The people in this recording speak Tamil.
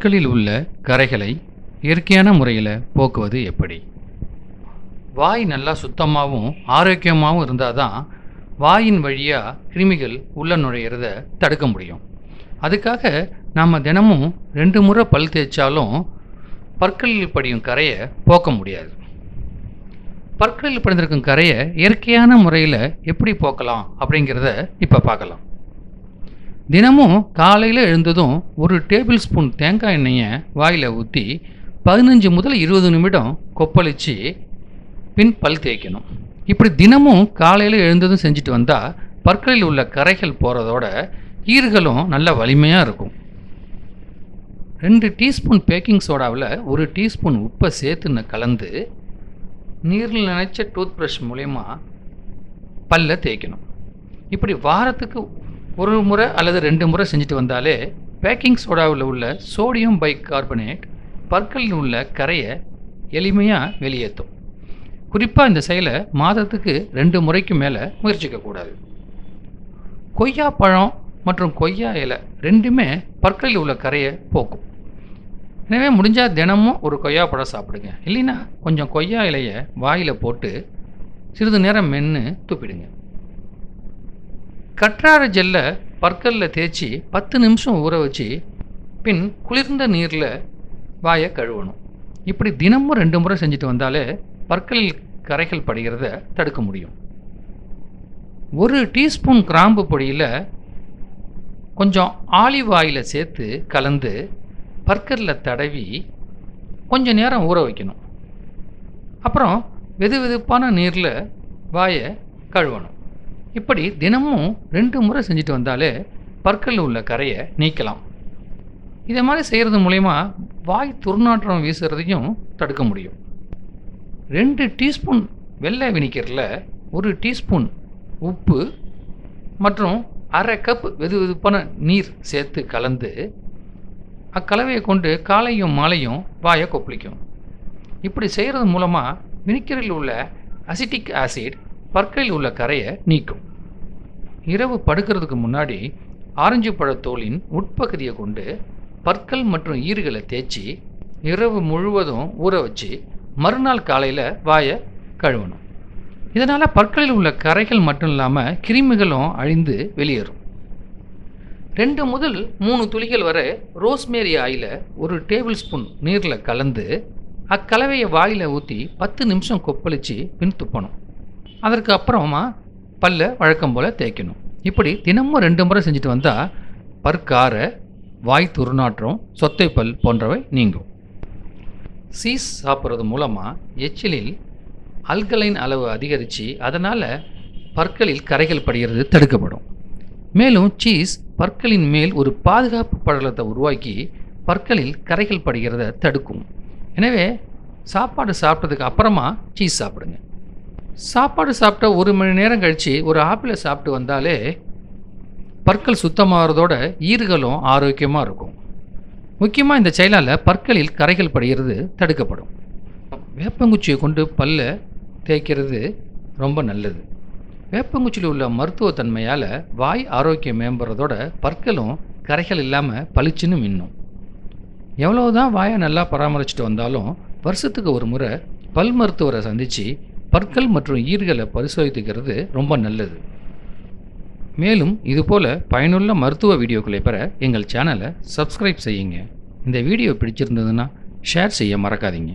பற்களில் உள்ள கரைகளை இயற்கையான முறையில் போக்குவது எப்படி? வாய் நல்லா சுத்தமாகவும் ஆரோக்கியமாகவும் இருந்தால் தான் வாயின் வழியாக கிருமிகள் உள்ள நுழையிறத தடுக்க முடியும். அதுக்காக நாம் தினமும் ரெண்டு முறை பல் தேய்ச்சாலும் பற்களில் படியும் கரையை போக்க முடியாது. பற்களில் படிந்திருக்கும் கரையை இயற்கையான முறையில் எப்படி போக்கலாம் அப்படிங்கிறத இப்போ பார்க்கலாம். தினமும் காலையில் எழுந்ததும் ஒரு டேபிள் ஸ்பூன் தேங்காய் எண்ணெயை வாயில் ஊற்றி பதினஞ்சு முதல் இருபது நிமிடம் கொப்பளித்து பின் பல் தேய்க்கணும். இப்படி தினமும் காலையில் எழுந்ததும் செஞ்சுட்டு வந்தால் பற்களில் உள்ள கரைகள் போகிறதோட ஈர்களும் நல்ல வலிமையாக இருக்கும். ரெண்டு டீஸ்பூன் பேக்கிங் சோடாவில் ஒரு டீஸ்பூன் உப்பை சேர்த்துன்னு கலந்து நீரில் நினைச்ச டூத் ப்ரஷ் மூலயமா பல்ல தேய்க்கணும். இப்படி வாரத்துக்கு ஒரு முறை அல்லது ரெண்டு முறை செஞ்சுட்டு வந்தாலே பேக்கிங் சோடாவில் உள்ள சோடியம் பை கார்பனேட் பற்களில் உள்ள கரையை எளிமையாக வெளியேற்றும். குறிப்பாக இந்த செயலை மாதத்துக்கு ரெண்டு முறைக்கு மேலே முயற்சிக்கக்கூடாது கொய்யா பழம் மற்றும் கொய்யா இலை ரெண்டுமே பற்களில் உள்ள கரையை போக்கும். எனவே முடிஞ்சால் தினமும் ஒரு கொய்யா பழம் சாப்பிடுங்க. இல்லைன்னா கொஞ்சம் கொய்யா இலையை வாயில் போட்டு சிறிது நேரம் மென்று துப்பிடுங்க. கற்றாழை ஜெல்லை பற்களில் தேய்ச்சி பத்து நிமிஷம் ஊற வச்சு பின் குளிர்ந்த நீரில் வாயை கழுவணும். இப்படி தினமும் ரெண்டு முறை செஞ்சுட்டு வந்தாலே பற்களில் கரைகள் படுகிறத தடுக்க முடியும். ஒரு டீஸ்பூன் கிராம்பு பொடியில் கொஞ்சம் ஆலிவ் ஆயிலை சேர்த்து கலந்து பற்களில் தடவி கொஞ்சம் நேரம் ஊற வைக்கணும். அப்புறம் வெது வெதுப்பான நீரில் வாயை கழுவணும். இப்படி தினமும் ரெண்டு முறை செஞ்சுட்டு வந்தாலே பற்களில் உள்ள கரையை நீக்கலாம். இதை மாதிரி செய்கிறது மூலயமா வாய் துர்நாற்றம் வீசுறதையும் தடுக்க முடியும். ரெண்டு டீஸ்பூன் வெள்ளை வினிக்கரில் ஒரு டீஸ்பூன் உப்பு மற்றும் அரை கப் வெது வெதுப்பான நீர் சேர்த்து கலந்து அக்கலவையை கொண்டு காலையும் மாலையும் வாயை கொப்பளிக்கும். இப்படி செய்கிறது மூலமாக வினிக்கரில் உள்ள அசிட்டிக் ஆசிட் பற்களில் உள்ள கரையை நீக்கும். இரவு படுக்கிறதுக்கு முன்னாடி ஆரஞ்சு பழத்தோலின் உட்பகுதியை கொண்டு பற்கள் மற்றும் ஈறுகளை தேய்ச்சி இரவு முழுவதும் ஊற வச்சு மறுநாள் காலையில் வாயை கழுவணும். இதனால் பற்களில் உள்ள கரைகள் மட்டும் இல்லாமல் கிருமிகளும் அழிந்து வெளியேறும். ரெண்டு முதல் மூணு துளிகள் வரை ரோஸ்மேரி ஆயிலை ஒரு டேபிள் ஸ்பூன் நீரில் கலந்து அக்கலவையை வாயில் ஊற்றி பத்து நிமிஷம் கொப்பளித்து பின் துப்பணும். அதற்கு அப்புறமா பல்ல வழக்கம் போல் தேய்க்கணும். இப்படி தினமும் ரெண்டு முறை செஞ்சுட்டு வந்தால் பற்கார வாய் துர்நாற்றம் சொத்தை பல் போன்றவை நீங்கும். சீஸ் சாப்பிட்றது மூலமாக எச்சிலில் அல்கலைன் அளவு அதிகரித்து அதனால் பற்களில் கரைகள் படுகிறது தடுக்கப்படும். மேலும் சீஸ் பற்களின் மேல் ஒரு பாதுகாப்பு படலத்தை உருவாக்கி பற்களில் கரைகள் படுகிறத தடுக்கும். எனவே சாப்பாடு சாப்பிட்டதுக்கு அப்புறமா சீஸ் சாப்பிடுங்க. சாப்பாடு சாப்பிட்ட ஒரு மணி நேரம் கழித்து ஒரு ஆப்பிளை சாப்பிட்டு வந்தாலே பற்கள் சுத்தமாகறதோட ஈறுகளும் ஆரோக்கியமாக இருக்கும். முக்கியமாக இந்த செயலால் பற்களில் கரைகள் படுகிறது தடுக்கப்படும். வேப்பங்குச்சியை கொண்டு பல்ல தேய்க்கிறது ரொம்ப நல்லது. வேப்பங்குச்சியில் உள்ள மருத்துவத்தன்மையால் வாய் ஆரோக்கியம் மேம்படுறதோட பற்களும் கரைகள் இல்லாமல் பளிச்சுன்னு மின்னும். எவ்வளவுதான் வாயை நல்லா பராமரிச்சுட்டு வந்தாலும் வருஷத்துக்கு ஒரு முறை பல் மருத்துவரை சந்தித்து பற்கள் மற்றும் ஈர்களை பரிசோதித்துக்கிறது ரொம்ப நல்லது. மேலும் இதுபோல் பயனுள்ள மருத்துவ வீடியோக்களை பெற எங்கள் சேனலை சப்ஸ்கிரைப் செய்யுங்க. இந்த வீடியோ பிடிச்சிருந்ததுன்னா ஷேர் செய்ய மறக்காதீங்க.